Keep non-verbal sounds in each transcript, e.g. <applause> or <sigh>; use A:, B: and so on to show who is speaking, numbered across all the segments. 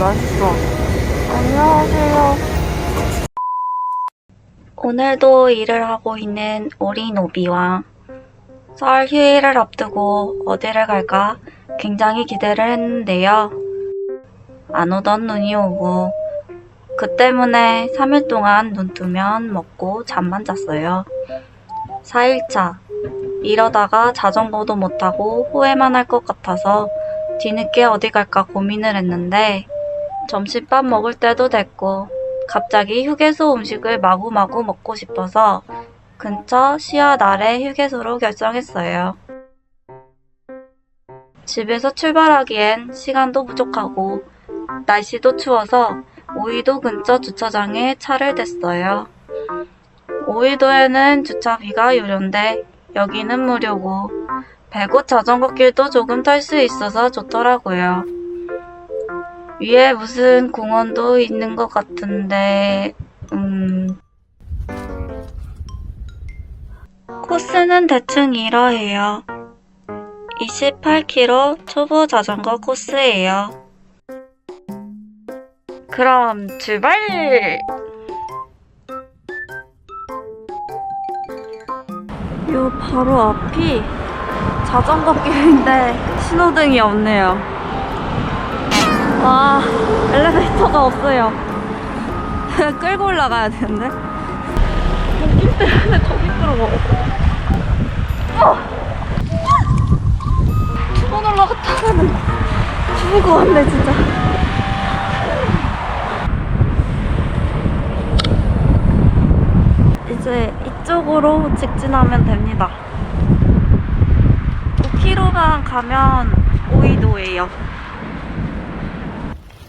A: 맛있어. 안녕하세요.
B: 오늘도 일을 하고 있는 우리 노비와 설 휴일을 앞두고 어디를 갈까 굉장히 기대를 했는데요. 안 오던 눈이 오고 그 때문에 3일 동안 눈 뜨면 먹고 잠만 잤어요. 4일차 이러다가 자전거도 못 타고 후회만 할 것 같아서 뒤늦게 어디 갈까 고민을 했는데 점심밥 먹을 때도 됐고 갑자기 휴게소 음식을 마구마구 먹고 싶어서 근처 시야 아래 휴게소로 결정했어요. 집에서 출발하기엔 시간도 부족하고 날씨도 추워서 오이도 근처 주차장에 차를 댔어요. 오이도에는 주차비가 유료인데 여기는 무료고 배곳 자전거 길도 조금 탈 수 있어서 좋더라고요. 위에 무슨 공원도 있는 것 같은데, 음. 코스는 대충 이러해요. 28km 초보 자전거 코스예요. 그럼 출발! 요 바로 앞이 자전거 길인데 신호등이 없네요. 와, 엘리베이터가 없어요. <laughs> 끌고 올라가야 되는데. 웃긴 때문에 더 미끄러워. 어! 두번 올라갔다가는 죽을 것 같네, 진짜. 이제 이쪽으로 직진하면 됩니다. 5km만 가면 오이도예요.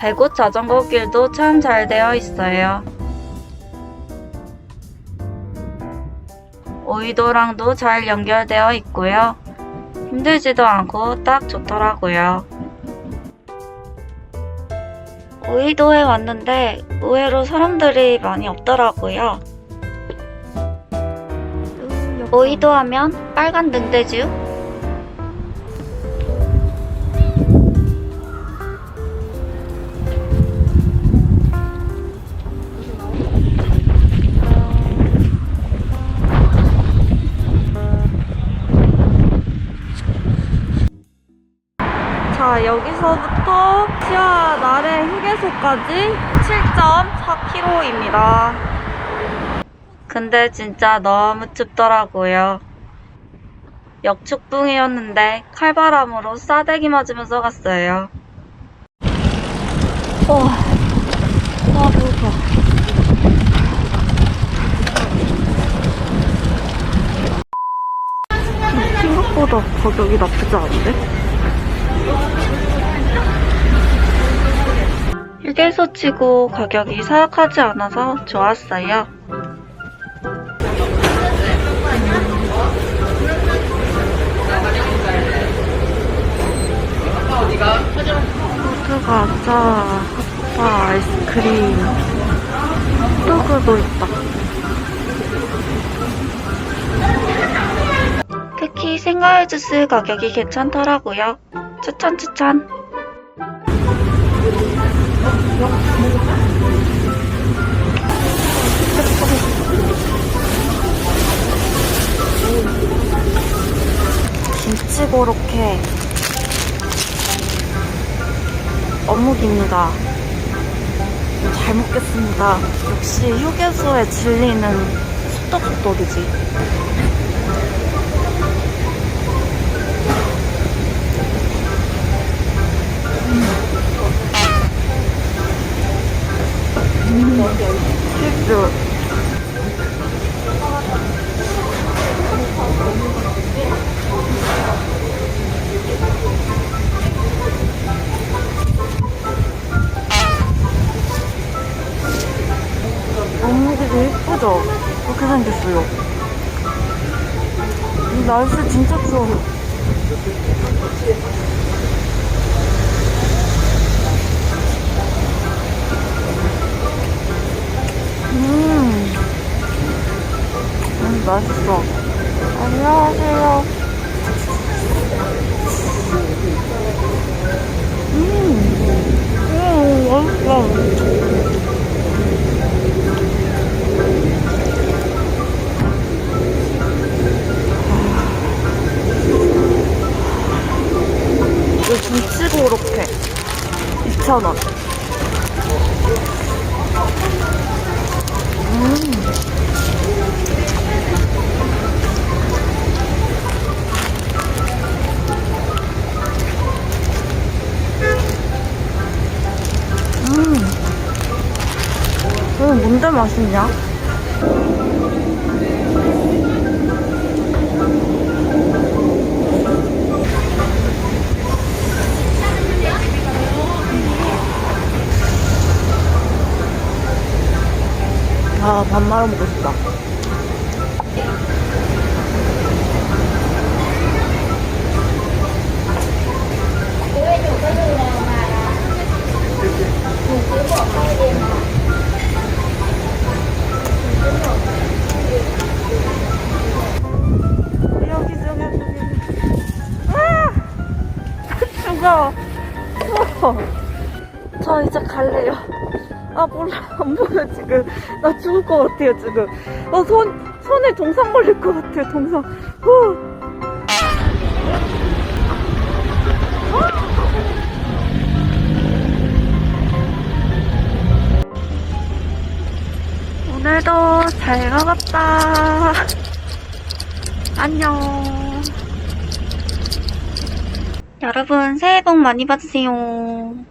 B: 배곳 자전거 길도 참 잘 되어 있어요. 오이도랑도 잘 연결되어 있고요. 힘들지도 않고 딱 좋더라고요. 오이도에 왔는데 의외로 사람들이 많이 없더라고요. 오이도 하면 빨간 능대주, 휴게소까지 7.4km입니다. 근데 진짜 너무 춥더라고요. 역축붕이었는데 칼바람으로 싸대기 맞으면서 갔어요. 와, 와, 배고파. 생각보다 가격이 나쁘지 않은데? 휴게소 치고 가격이 사악하지 않아서 좋았어요. 호두 과자, 핫바 아이스크림, 핫도그도 있다. 특히 생과일 주스 가격이 괜찮더라고요. 추천 추천. 김치 고로케 어묵입니다. 잘 먹겠습니다. 역시 휴게소에 질리는 쑥떡쑥떡이지. 생겼어요. 이 날씨 진짜 추워. 음, 음 맛있어. 안녕하세요. 음, 음, 멸치 2,000원. 음. 이거 뭔데 맛있냐? 아, 밥 말아 먹고 싶다. 아! <laughs> 저 이제 갈래요. 아 몰라. 안 보여 지금. 나 죽을 것 같아요 지금. 어, 손 손에 동상 걸릴 것 같아요 동상. 후. 오늘도 잘 먹었다. 안녕.
C: 여러분 새해 복 많이 받으세요.